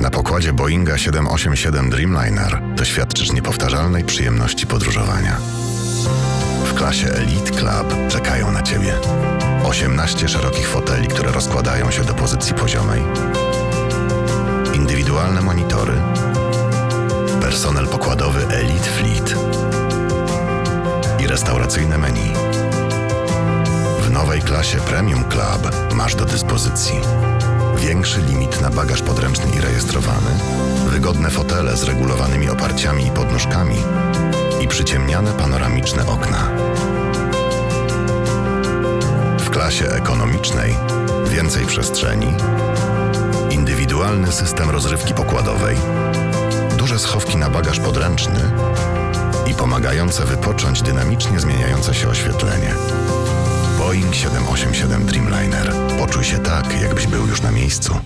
Na pokładzie Boeinga 787 Dreamliner doświadczysz niepowtarzalnej przyjemności podróżowania. W klasie Elite Club czekają na Ciebie. 18 szerokich foteli, które rozkładają się do pozycji poziomej, indywidualne monitory, personel pokładowy Elite Fleet. I restauracyjne menu. W nowej klasie Premium Club masz do dyspozycji większy limit na bagaż podręczny i rejestrowany, wygodne fotele z regulowanymi oparciami i podnóżkami i przyciemniane panoramiczne okna. W klasie ekonomicznej więcej przestrzeni, indywidualny system rozrywki pokładowej, duże schowki na bagaż podręczny i pomagające wypocząć dynamicznie zmieniające się oświetlenie. Boeing 787 Dreamliner. Poczuj się tak, jakbyś był już na miejscu.